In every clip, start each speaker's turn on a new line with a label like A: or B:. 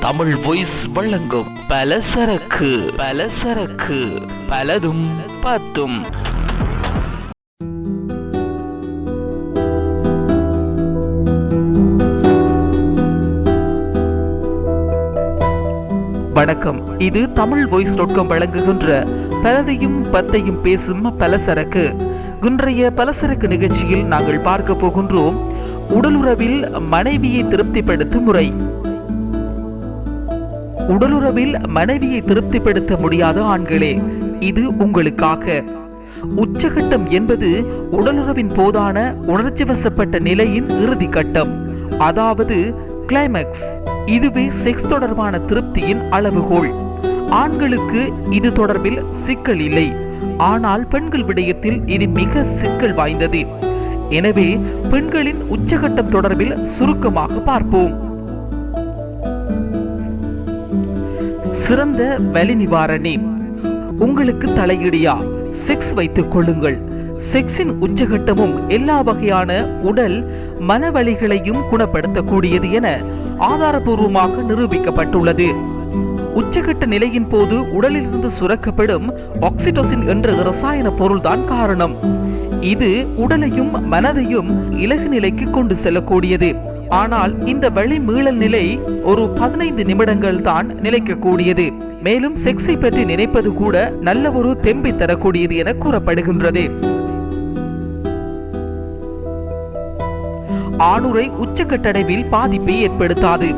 A: Tamil voice வழங்கும் பலசரக்கு பலசரக்கு பலதும் பத்தும் வணக்கம். இது தமிழ் வாய்ஸ் டாட் வழங்குகின்ற பலதையும் பத்தையும் பேசும் பலசரக்கு. இன்றைய பலசரக்கு நிகழ்ச்சியில் நாங்கள் பார்க்க போகின்றோம் உடலுறவில் மனைவியை திருப்திப்படுத்தும் முறை. உடலுறவில் மனைவியை திருப்திப்படுத்த முடியாத ஆண்களே இது உங்களுக்காக. உச்சகட்டம் என்பது உடலுறவின் போதான உணர்ச்சி வசப்பட்ட நிலையின் இறுதி கட்டம் அதாவது கிளைமேக்ஸ் இதுவே செக்ஸ் தொடர்பான திருப்தியின் அளவுகோல். ஆண்களுக்கு இது தொடர்பில் சிக்கல் இல்லை. ஆனால் பெண்கள் விடயத்தில் இது மிக சிக்கல் வாய்ந்தது. எனவே பெண்களின் உச்சகட்டம் தொடர்பில் சுருக்கமாக பார்ப்போம். சிறந்த வலி நிவாரணி. உங்களுக்கு தலையிடியா? செக்ஸ் வைத்துக் கொள்ளுங்கள். செக்ஸின் உச்சகட்டமும் எல்லா வகையான உடல் மனவழிகளையும் குணப்படுத்தக்கூடியது என ஆதாரபூர்வமாக நிரூபிக்கப்பட்டுள்ளது. உச்சகட்ட நிலையின் போது உடலிலிருந்து சுரக்கப்படும் ஆக்சிடோசின் என்ற ரசாயன பொருள்தான் காரணம். இது உடலையும் மனதையும் இலகு நிலைக்கு கொண்டு செல்லக்கூடியது. ஆனால் இந்த வழி மீளல் நிலை ஒரு பதினைந்து நிமிடங்கள் தான் நிலைக்கக்கூடியது. மேலும் செக்ஸை பற்றி நினைப்பது கூட நல்ல ஒரு தெம்பை தரக்கூடியது என கூறப்படுகின்றது. ஆணுரை உச்சக்கட்டடைவில் பாதிப்பை ஏற்படுத்தாது.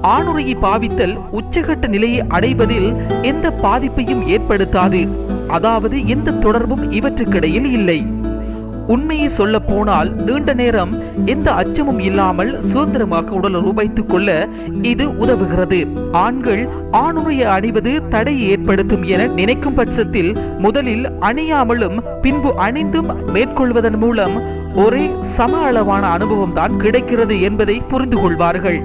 A: ஆணுரையை பாவித்தல் உச்சகட்ட நிலையை அடைவதில் எந்த பாதிப்பையும் ஏற்படுத்தாது. அதாவது எந்த தொடர்பும் இவற்றுக்கிடையில் இல்லை. உண்மையை சொல்ல போனால் நீண்ட நேரம் எந்த அச்சமும் இல்லாமல் சுதந்திரமாக உடலுறவு ரூபாய்த்துக் கொள்ள இது உதவுகிறது. ஆண்கள் ஆணுரையை அணிவது தடையை ஏற்படுத்தும் என நினைக்கும் பட்சத்தில் முதலில் அணியாமலும் பின்பு அணிந்தும் மேற்கொள்வதன் மூலம் ஒரே சம அளவான அனுபவம் தான் கிடைக்கிறது என்பதை புரிந்து கொள்வார்கள்.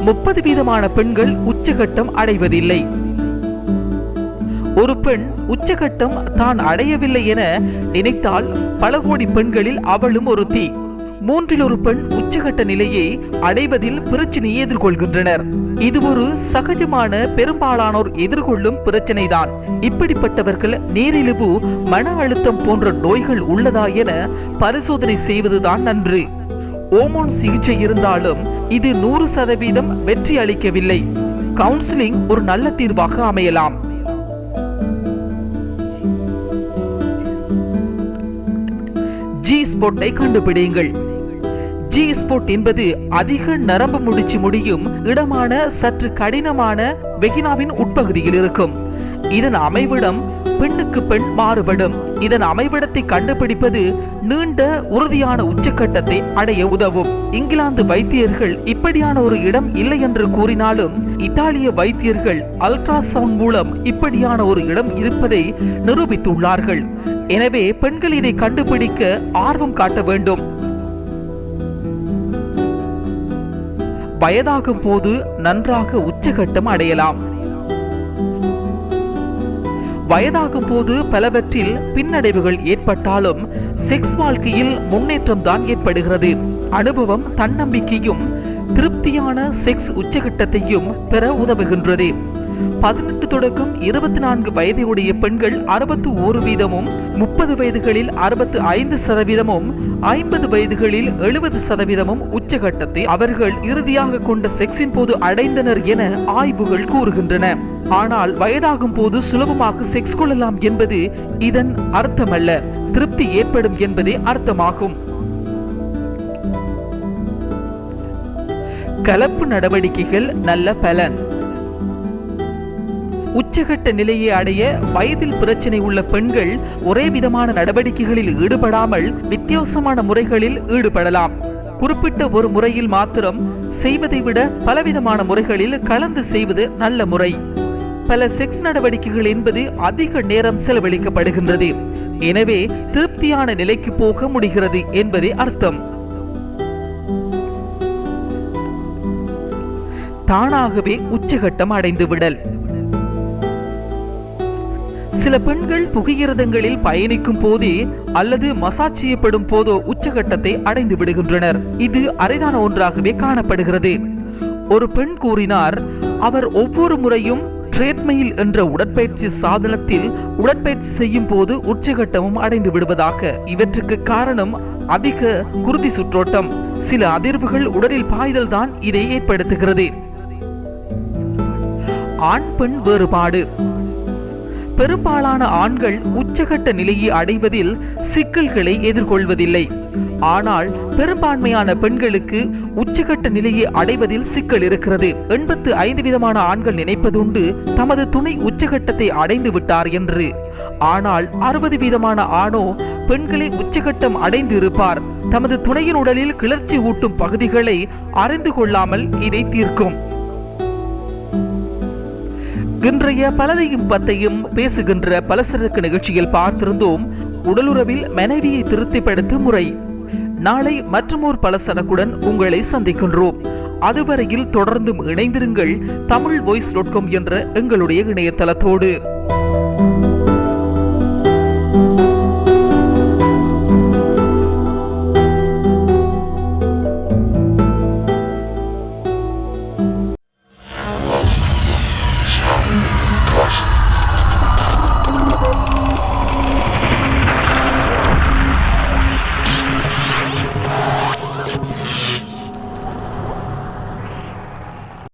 A: முப்பது வீதமான பெண்கள் உச்சகட்டம் அடைவதில்லை. ஒரு பெண் உச்சகட்டம் தான் அடையவில்லை என நினைத்தால் பல கோடி பெண்களில் அவளும் ஒரு தீ மூன்றில் ஒரு பெண் உச்சகட்ட நிலையை அடைவதில் பிரச்சனையை எதிர்கொள்கின்றனர். இது ஒரு சகஜமான பெரும்பாலானோர் எதிர்கொள்ளும் பிரச்சனைதான். இப்படிப்பட்டவர்கள் நீரிழிவு மன அழுத்தம் போன்ற நோய்கள் உள்ளதா என பரிசோதனை செய்வதுதான் நன்று. ஓமோன் சிகிச்சை இருந்தாலும் இது நூறு சதவீதம் வெற்றி அளிக்கவில்லை. கவுன்சிலிங் ஒரு நல்ல தீர்வாக அமையலாம். ஸ்பாட்டை கண்டுபிடியுங்கள். ஜி ஸ்போர்ட் என்பது அதிக நரம்பு முடிச்சு முடியும் இடமான சற்று கடினமான வெகினாவின் உட்பகுதியில் இருக்கும். இதன் அமைவிடம் பெண்ணுக்கு பெண் மாறுபடும். இதன் அமைவிடத்தை கண்டுபிடிப்பது நீண்ட உறுதியான உச்சக்கட்டத்தை அடைய உதவும். இங்கிலாந்து வைத்தியர்கள் இப்படியான ஒரு இடம் இல்லை என்று கூறினாலும் இத்தாலிய வைத்தியர்கள் அல்ட்ராசவுண்ட் மூலம் இப்படியான ஒரு இடம் இருப்பதை நிரூபித்துள்ளார்கள். எனவே பெண்கள் இதை கண்டுபிடிக்க ஆர்வம் காட்ட வேண்டும். வயதாகும் போது நன்றாக உச்சகட்டம் அடையலாம். வயதாகும் போது பலவற்றில் பின்னடைவுகள் ஏற்பட்டாலும் செக்ஸ் வாழ்க்கையில் முன்னேற்றம் தான் ஏற்படுகிறது. அனுபவம் தன்னம்பிக்கையும் திருப்தியான செக்ஸ் உச்சகட்டத்தையும் பெற உதவுகின்றது. பதினெட்டு தொடக்கம் இருபத்தி நான்கு வயதையுடைய பெண்கள் அறுபத்து ஒரு வீதமும் முப்பது வயதுகளில் அறுபத்து ஐந்து சதவீதமும் ஐம்பது வயதுகளில் எழுபது சதவீதமும் உச்சகட்டத்தை அவர்கள் இறுதியாக கொண்ட செக்ஸின் போது அடைந்தனர் என ஆய்வுகள் கூறுகின்றன. ஆனால் வயதாகும் போது சுலபமாக செக்ஸ் கொள்ளலாம் என்பது இதன் அர்த்தமல்ல. திருப்தி ஏற்படும் என்பதே அர்த்தமாகும். கலப்பு நடவடிக்கைகள் நல்ல பலன். உச்சகட்ட நிலையை அடைய வயதில் பிரச்சனை உள்ள பெண்கள் ஒரே விதமான நடவடிக்கைகளில் ஈடுபடாமல் வித்தியாசமான முறைகளில் ஈடுபடலாம். குறிப்பிட்ட ஒரு முறையில் மாத்திரம் செய்வதை விட பலவிதமான முறைகளில் கலந்து செய்வது நல்ல முறை. பல செக்ஸ் நடவடிக்கைகள் என்பது அதிக நேரம் செலவழிக்கப்படுகின்றது. எனவே திருப்தியான நிலைக்கு போக முடிகிறது என்பதே அர்த்தம். தானாகவே உச்சகட்டம் அடைந்து விடல் சில பெண்கள் புகையிரதங்களில் பயணிக்கும் போதே அல்லது மசாஜ் செய்யப்படும் போதோ உச்சகட்டத்தை அடைந்து விடுகின்றனர். இது அரிதான ஒன்றாகவே காணப்படுகிறது. ஒரு பெண் கூறினார் அவர் ஒவ்வொரு முறையும் ட்ரேட்மெயில் என்ற உடற்பயிற்சி சாதனத்தில் உடற்பயிற்சி செய்யும் போது உச்சகட்டமும் அடைந்து விடுவதாக. இவற்றுக்கு காரணம் அதிக குருதி சுற்றோட்டம். சில அதிர்வுகள் உடலில் பாய்தல் தான் இதை ஏற்படுத்துகிறது. ஆண் பெண் வேறுபாடு. பெரும்பாலான ஆண்கள் உச்சகட்ட நிலையை அடைவதில் சிக்கல்களை எதிர்கொள்வதில்லை. ஆனால் பெரும்பான்மையான பெண்களுக்கு உச்சகட்ட நிலையை அடைவதில் சிக்கல் இருக்கிறது. எண்பத்து ஐந்து விதமான ஆண்கள் நினைப்பதுண்டு தமது துணை உச்சகட்டத்தை அடைந்து விட்டார் என்று. ஆனால் அறுபது வீதமான ஆணோ பெண்களை உச்சகட்டம் அடைந்து இருப்பார் தமது துணையின் உடலில் கிளர்ச்சி ஊட்டும் பகுதிகளை அறிந்து கொள்ளாமல் இதை தீர்க்கும். இன்றைய பலதையும் பத்தையும் பேசுகின்ற பலசரக்கு நிகழ்ச்சியில் பார்த்திருந்தோம் உடலுறவில் மனைவியை திருப்திப்படுத்தும் முறை. நாளை மற்றுமோர் பலசரக்குடன் உங்களை சந்திக்கின்றோம். அதுவரையில் தொடர்ந்தும் இணைந்திருங்கள் தமிழ் வாய்ஸ் டாட் காம் என்ற எங்களுடைய இணையதளத்தோடு.